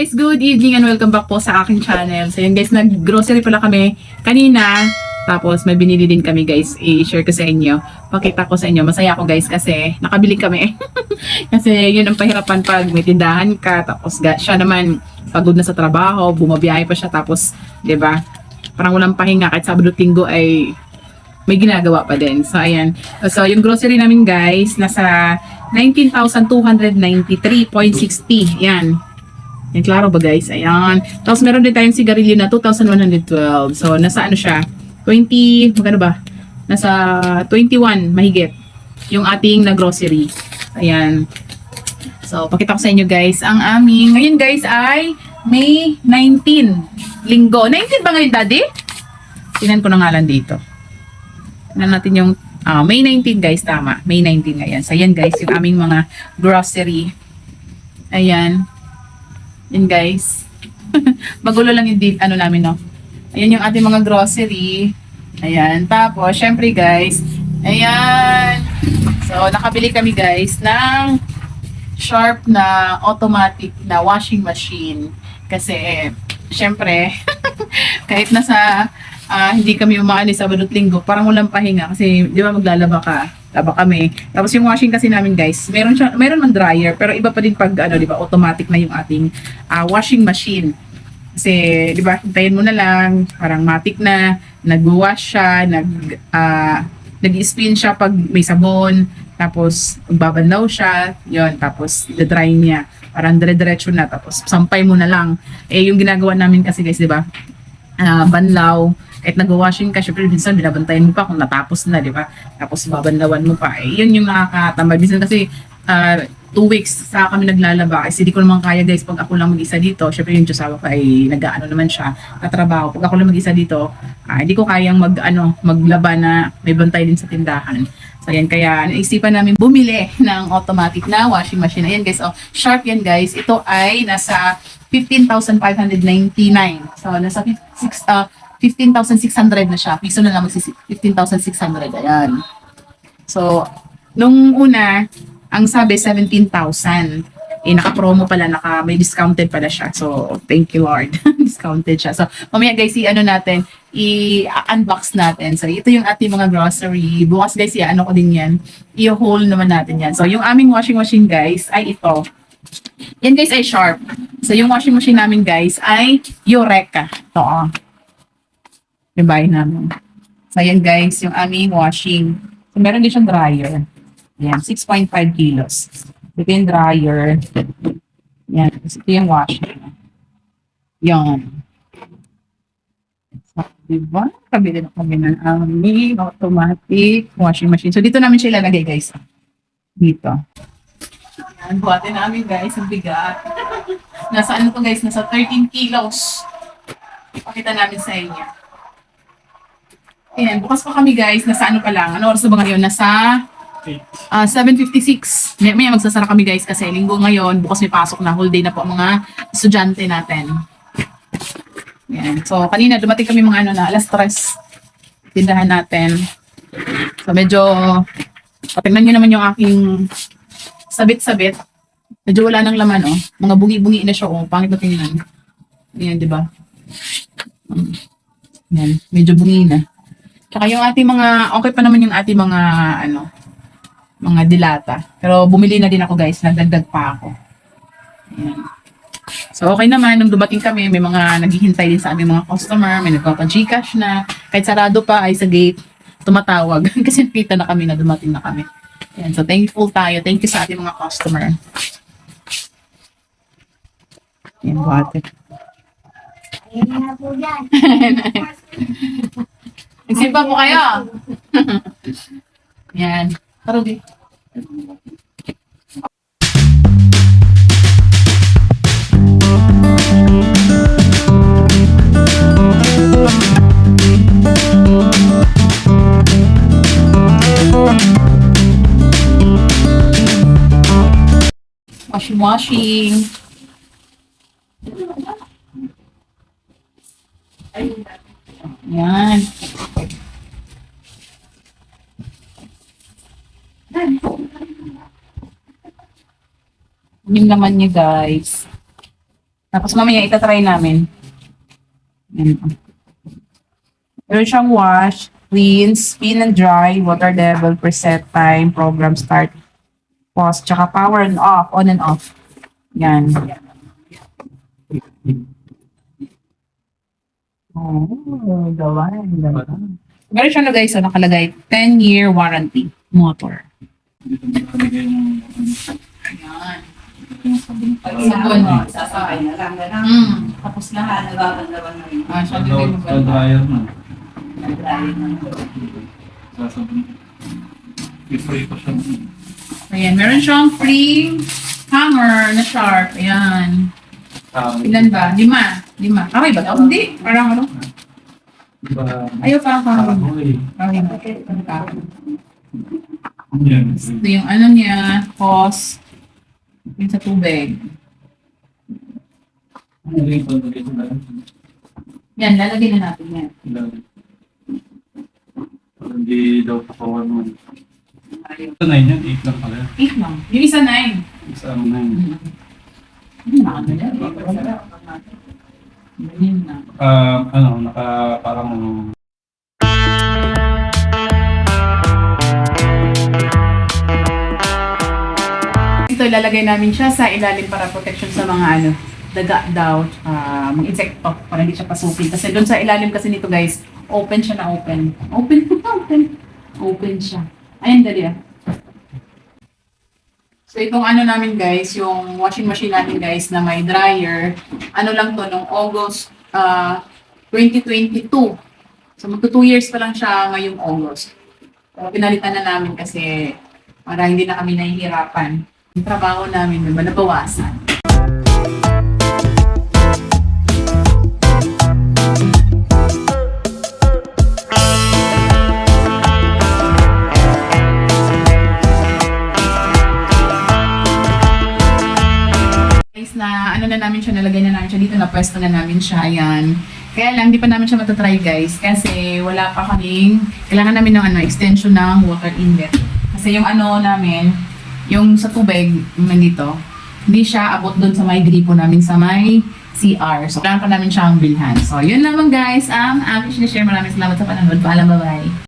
guys, good evening and welcome back po sa aking channel. So yun guys, nag-grocery pala kami kanina. Tapos may binili din kami guys, i-share ko sa inyo. Pakita ko sa inyo, masaya ako guys kasi nakabili kami. kasi yun ang pahirapan pag may tindahan ka. Tapos siya naman pagod na sa trabaho, bumabiyahe pa siya. Tapos, ba parang walang pahinga kahit Sabado Linggo ay may ginagawa pa din. So, ayan. So, yung grocery namin, guys, nasa 19,293.60. Yan. Yan, klaro ba, guys? Ayan. Tapos, meron din tayong sigarilyo na 2,112. So, nasa ano siya? 20, magkano ba? Nasa 21, mahigit. Yung ating na grocery. Ayan. So, pakita ko sa inyo, guys. Ang aming, ngayon, guys, ay May 19. Linggo. 19 ba ngayon, Daddy? Tingnan ko na nga lang dito. Tingnan natin yung ah, May 19 guys, tama. May 19 ngayon. So, yan guys, yung aming mga grocery. Ayan. Yan guys. Magulo lang yung ano namin, no? Ayan yung ating mga grocery. Ayan. Tapos, syempre guys, ayan. So, nakabili kami guys ng sharp na automatic na washing machine. Kasi, syempre, kahit nasa ah, hindi kami umaani sa Linggo, parang walang pahinga kasi di ba maglalaba ka, laba kami. Tapos yung washing kasi namin guys, meron siya, meron man dryer, pero iba pa din pag ano, di ba, automatic na yung ating ah, washing machine. Kasi, di ba, hintayin mo na lang, parang matic na, nag-wash siya, nag, ah, nag-spin siya pag may sabon, tapos magbabanlaw siya, yon tapos i-dry niya, parang dire-diretso na, tapos sampay mo na lang. Eh, yung ginagawa namin kasi guys, di ba, ah, banlaw, kahit nag-washing ka, syempre minsan binabantayan mo pa kung natapos na, di ba? Tapos babanlawan mo pa. Eh, yun yung nakakatambay. Minsan kasi ah, two weeks sa kami naglalaba kasi di ko naman kaya guys pag ako lang mag-isa dito. Syempre yung Diyosawa ko ay nag-ano naman siya, katrabaho. Pag ako lang mag-isa dito, ah, hindi ko kayang mag, ano, maglaba na may bantay din sa tindahan. So yan, kaya naisipan namin bumili ng automatic na washing machine. Ayan guys, oh, sharp yan guys. Ito ay nasa 15,599. So nasa 6, uh, 15,600 na siya. Piso na lang magsi 15,600. Ayan. So, nung una, ang sabi 17,000. Eh, naka-promo pala, naka, may discounted pala siya. So, thank you Lord. discounted siya. So, mamaya guys, i-ano natin, i-unbox natin. So, ito yung ating mga grocery. Bukas guys, i-ano ko din yan. I-haul naman natin yan. So, yung aming washing machine guys, ay ito. Yan guys ay Sharp. So, yung washing machine namin guys ay Eureka. Ito. Bahay namin. So, yan guys, yung aming washing. So, meron din siyang dryer. Yan, 6.5 kilos. Ito yung dryer. Yan, ito yung washing. Yan. So, diba? Kabili na kami ng aming automatic washing machine. So, dito namin siya ilalagay, guys. Dito. Yan, buhatin namin, guys, ang bigat. Nasa ano to, guys? Nasa 13 kilos. Pakita namin sa inyo. Ayan, bukas pa kami, guys. Nasa ano pa lang? Ano oras na ba ngayon? Nasa Ah, 7.56. May, may magsasara kami guys kasi linggo ngayon, bukas may pasok na, whole day na po mga estudyante natin. Yan. So, kanina dumating kami mga ano na, alas 3. Tindahan natin. So, medyo, patingnan nyo naman yung aking sabit-sabit. Medyo wala nang laman, oh. Mga bungi-bungi na siya, oh. Pangit na tingnan. Yan, di ba? Um, Yan, medyo bungi na. Tsaka yung ating mga, okay pa naman yung ating mga, ano, mga dilata. Pero bumili na din ako guys, nagdagdag pa ako. Ayan. So okay naman, nung dumating kami, may mga naghihintay din sa aming mga customer, may nagpapa-gcash na, kahit sarado pa ay sa gate, tumatawag. Kasi nakita na kami na dumating na kami. Ayan, so thankful tayo. Thank you sa ating mga customer. Ayan, na po yan. Nagsimba po kayo. Ayan. Taro, di. Washing, washing. Yan. Yung naman niya, guys. Tapos mamaya itatry namin. Yan. Meron siyang wash, cleanse, spin and dry, water level, preset time, program start, pause, tsaka power and off, on and off. Yan. Oh, gawan, gawan. Meron siya na guys, nakalagay 10-year warranty motor. Dito na nakalagay yung Ayan. Yung sabon. Sasakay na lang. Ganun. Mm, tapos lahat. Nagagandawan na rin. Ah, siya Sa din sa dryer na. Naglayo na. Sasabon. I-spray ko siya. Ayan, meron siyang free hanger na sharp. Ayan. Ah, Ilan ba? Lima. Lima. Okay ba daw? Hindi. Parang ano? Diba? Ayaw, parang parang. Kahoy. Parang parang. Yan. Ito yung ano niya, hose. Yung sa tubig. Ano ito? Dito na lang. Yan, lalagyan na natin yan. Ilan. Hindi daw pakawan mo. Ito na yun, 8 lang pala. Eight lang. Yung isa nine. Isa ano na yun. Ano na ano yan? Ganyan na. Ah, ano, naka parang ano, Ito ilalagay namin siya sa ilalim para protection sa mga ano, daga daw, uh, mga insekto, para hindi siya pasukin. Kasi doon sa ilalim kasi nito guys, open siya na open. Open, open. Open siya. Ayan, dali ah. So itong ano namin guys, yung washing machine namin guys na may dryer, ano lang to, nung August ah, 2022. So magto 2 years pa lang siya ngayong August. So pinalitan na namin kasi para hindi na kami nahihirapan. Yung trabaho namin, diba, nabawasan. Na ano na namin siya, nalagay na namin siya dito, na pwesto na namin siya, ayan. Kaya lang, di pa namin siya matatry guys, kasi wala pa kaming, kailangan namin ng ano, extension ng water inlet. Kasi yung ano namin, yung sa tubig, yung dito, hindi siya abot doon sa may gripo namin sa may CR. So, kailangan pa namin siyang bilhan. So, yun naman guys, ang aming share. Maraming salamat sa panonood. Paalam, bye-bye.